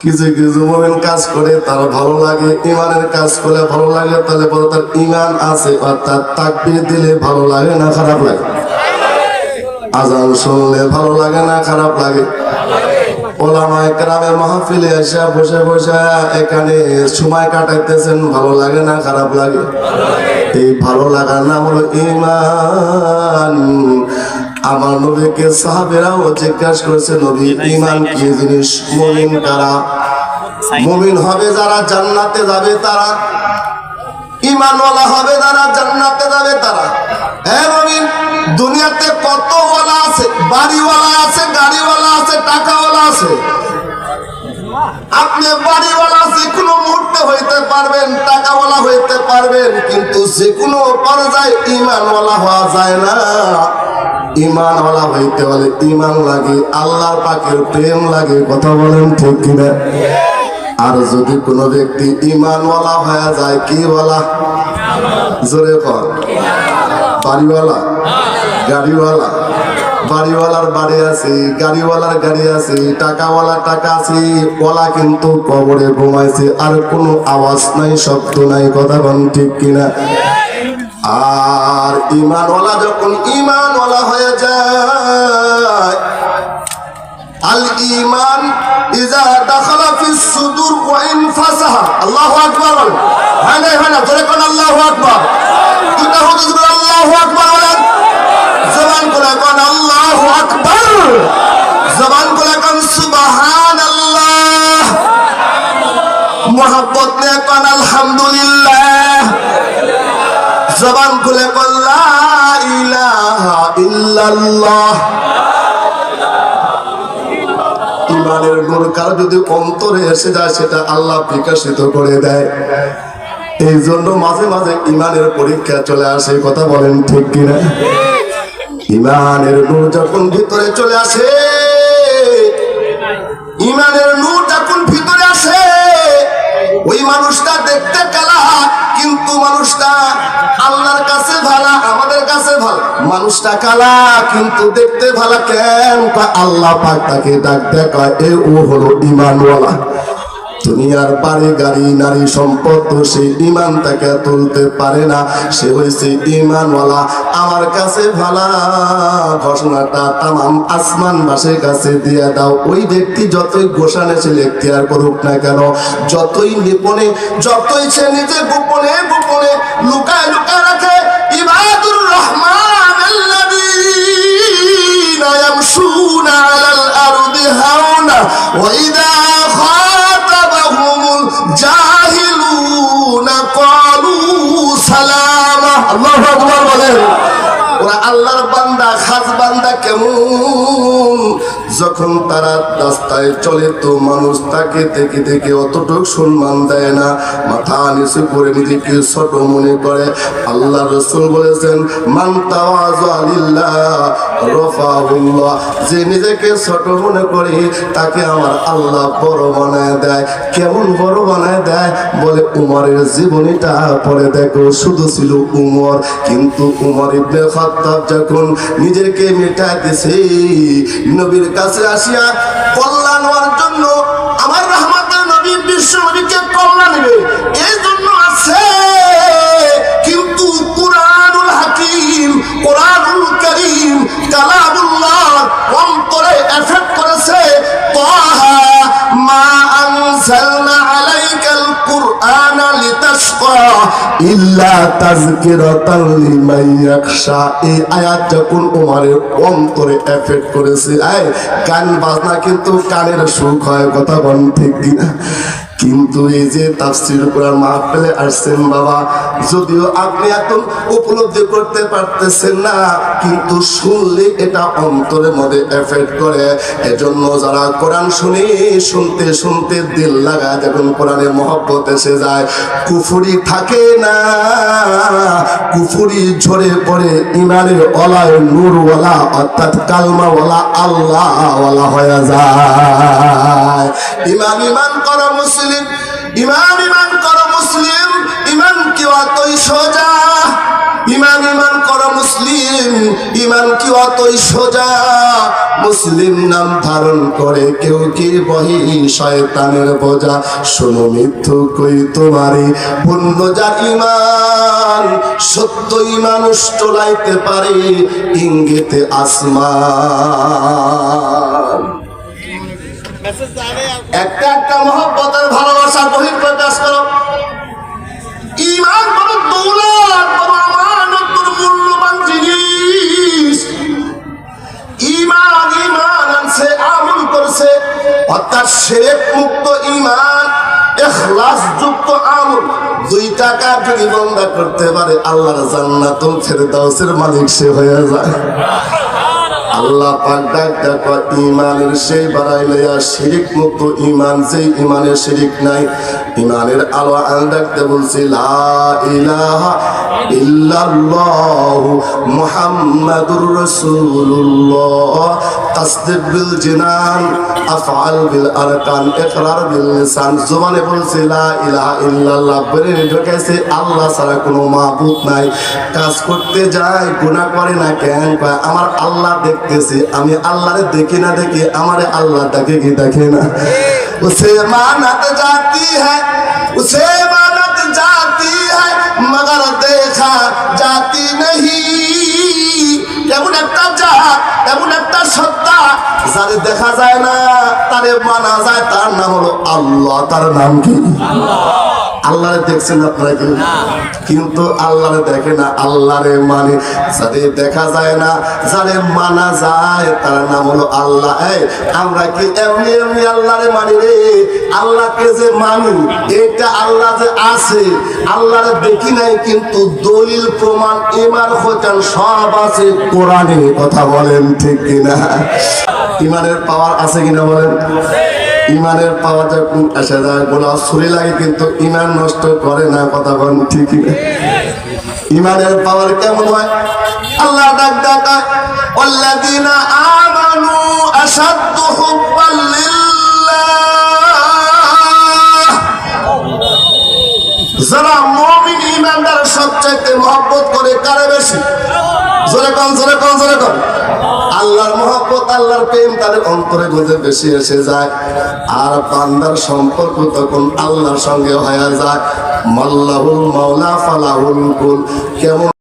কিছু কিছু মোমেন কাজ করে, তার ভালো লাগে। ইমানের কাজ করলে ভালো লাগে, তাহলে বলে তার ইমান আছে অর্থাৎ তাকবির দিলে ভালো লাগে না, খারাপ লাগে? আজান শুনলে ভালো লাগে না, খারাপ লাগে? ভালো লাগে না, খারাপ লাগে? এই ভালো লাগার নাম হলো ইমান আমার নবীকে সাহাবেরাও জিজ্ঞাসা করেছে নবী ইমান কি জিনিস? মুমিন কারা? মুমিন হবে যারা জান্নাতে যাবে তারা। ইমানওয়ালা হবে যারা জান্নাতে যাবে তারা। হ্যাঁ মুমিন দুনিয়াতে কত ওয়ালা আছে? বাড়িওয়ালা আছে গাড়িওয়ালা আছে টাকাওয়ালা আছে। আপনি বাড়িওয়ালা যে কোনো মুহূর্তে হইতে পারবেন টাকাওয়ালা হইতে পারবেন, কিন্তু যে কোনো পর্যায়ে ইমানওয়ালা হওয়া যায় না। ইমান ইমানওয়ালা হইতে হলে ইমান লাগে আল্লাহ পাকের প্রেম লাগে, কথা বলেন ঠিক কিনা? আর যদি কোনো ব্যক্তি ইমানওয়ালা হয়ে যায়, কি বলা? জোরে কর বাড়িওয়ালা? গাড়িওয়ালা? বাড়িওয়ালার বাড়ি আছে, গাড়িওয়ালার গাড়ি আছে, টাকাওয়ালার টাকা আছে, ওলা কিন্তু কবরে ঘুমাইছে, আর কোনো আওয়াজ নাই, শব্দ নাই, কথা বল ঠিক কিনা? আর ইমানওয়ালা যখন ইমানওয়ালা হয়ে যায়, আল ইমান ইজা দাখালা ফিস সুদুর ওয়া ইনফাসাহা আল্লাহু আকবার হ্যাঁ না হ্যাঁ না জোরে কোন, আল্লাহু আকবার। দুটা হতে আল্লাহু আকবার। ইল্লাল্লাহ। ইমানের নূর কার যদি অন্তরে এসে যায়, সেটা আল্লাহ বিকাশিত করে দেয়। এই জন্য মাঝে মাঝে ইমানের পরীক্ষা চলে আসে কথা বলেন ঠিক কিনা? ইমানের নূর যখন ভিতরে চলে আসে, ইমানের নূর যখন ভিতরে আসে, ওই মানুষটা দেখতে কালা, কিন্তু মানুষটা মানুষটা কালা, কিন্তু দেখতে ভালো কেন? আল্লাহ পাক তাকে ডাক দেখায়, এ ও হলো ইমানওয়ালা দুনিয়ার বাড়ি, গাড়ি, নারী সম্পদ তো সে ইমান তাকে তুলতে পারে না। সে হয়েছে ইমানওয়ালা আমার কাছে ভালা, ঘোষণাটা তামাম আসমান বাসের কাছে দিয়ে দাও। ওই ব্যক্তি যতই গোসানে সে লেখতিয়ার করুক না কেন, যতই নিপনে যতই সে নিজে গোপনে গোপনে লুকায় লুকায় রাখে আল্লাহ আকবার বলেন, ওরা আল্লাহর বান্দা, খাস বান্দা কেমন? যখন তারা রাস্তায় চলে তো মানুষ তাকে দেখে দেখে অতটুক সম্মান দেয় না, মাথা নিচু করে নিজেকে ছোট মনে করে। আল্লাহ রসুল বলেছেন মান্তাওয়াজ আলিল্লাহ রফাহুল্লাহ যে নিজেকে ছোট মনে করে, তাকে আমার আল্লাহ বড় বানায় দেয়। কেমন বড় বানায় দেয়? বলে, উমরের জীবনীটা পরে দেখো, শুধু ছিল উমর। কিন্তু উমর ইবনে খাত্তাব যখন নিজেকে মেটায় নবীর কাছে আসিয়া কল্যাণ হওয়ার জন্য আমার রহমতের নবী, বিশ্ব নবীকে কল্যাণ নেবে está কিন্তু কানের সুখ হয়, কথা বল ঠিক কিনা? কিন্তু এই যে তাফসির কোরআন মাহফিলে আসছেন বাবা, যদিও আপনি এখন উপলব্ধি করতে পারতেছেন না, কিন্তু শুনলে এটা অন্তরের মধ্যে এফেক্ট করে। এজন্য যারা কোরআন শুনে শুনতে শুনতে দিল লাগা যখন কোরআনে মহব্বত এসে যায়। কুফুরি থাকে না। কুফুরি ঝরে পড়ে ইমানের নূর নূরওয়ালা, অর্থাৎ কালমাওয়ালা, আল্লাহওয়ালা হয়ে যায়। ইমান ইমান করো মুসলিম, ইমান ইমান করো মুসলিম ইমান কেউ অতই সোজা। ইমান ইমান করা মুসলিম, ইমান কি অতই সোজা? মুসলিম নাম ধারণ করে কেউ কি বহি শয়তানের বোঝা? শোনো মিথ্যু কই তোমারে পুণ্য যার ইমান, সত্যই মানুষ টোলাইতে পারে, ইঙ্গিতে আসমান। একটা একটা মহব্বতের ভালোবাসা বহির প্রকাশ করো। ইমান বড় দৌলত ইমান আনছে আমল করছে। অর্থাৎ শেরেক মুক্ত ইমান এখলাস যুক্ত দুই টাকা করতে পারে, আল্লাহর জান্নাতুল ফেরদাউসের মালিক সে হয়ে যায়। আল্লাহ পাক ডাক ডাক ইমানের সেই বাড়াই লইয়া শিরিক মুক্ত ইমান, যেই ইমানের শিরিক নাই, ইমানের আলো আল ডাকতে বলছি, লা ইলাহা ইল্লাল্লাহ মুহাম্মাদুর রাসূলুল্লাহ, তাসদিক বিল জিনান, আফআল বিল আরকান, ইকরার বিল লিসান। জবানে বলছে, লা ইলাহা ইল্লাল্লাহ। বলে ঢুকেছে, আল্লাহ ছাড়া কোনো মাবুদ নাই। কাজ করতে যায়, গুনাহ করে না, কেন? কয়, আমার আল্লাহ দেখতেছি আমি আল্লাহ দেখি না দেখি, আমার আল্লাহ তাকে কি দেখে না? উসে মানত জাতি হ্যাঁ উসে মানত জাতি হগর মগর দেখা জাতি নেই কেমন একটা জাত, কেমন একটা সত্তা, যারে দেখা যায় না, তারে মানা যায়, তার নাম হলো আল্লাহ, তার নাম কি? আল্লাহ আল্লাহরে দেখছেন আপনারা কিন্তু আল্লাহরে দেখে না আল্লাহরে মানে। যাদের দেখা যায় না যারে মানা যায় তার নাম হলো আল্লাহ। আমরা কি এমনি এমনি আল্লাহরে মানি রে? আল্লাহকে যে মানি এটা আল্লাহ যে আছে আল্লাহরে দেখি নাই কিন্তু দলিল প্রমাণ ইমান হোটেল সব আছে। কোরআনে কথা বলেন ঠিক কিনা? ইমানের পাওয়ার আছে কিনা বলেন? ইমানের পাওয়া যখন আসে যায়, গোলা ছুরি লাগে কিন্তু ইমান নষ্ট করে না, কথা বল ঠিক ইমানের পাওয়ার কেমন হয়? আল্লাহ ডাক ডাকায় অল্লাদিনা আমানু আসাদ্দ হুব্বাল যারা মমিন ইমানদার সবচাইতে মহব্বত করে, কারে বেশি? জোরে কম জোরে কম জোরে কম আল্লাহর মহব্বত, আল্লাহর প্রেম তাদের অন্তরে গুঁজে বেশি এসে যায়। আর বান্দার সম্পর্ক তখন আল্লাহর সঙ্গে হয়ে যায়। মাল্লাহুল মাওলা, ফালাহুল কুল। কেমন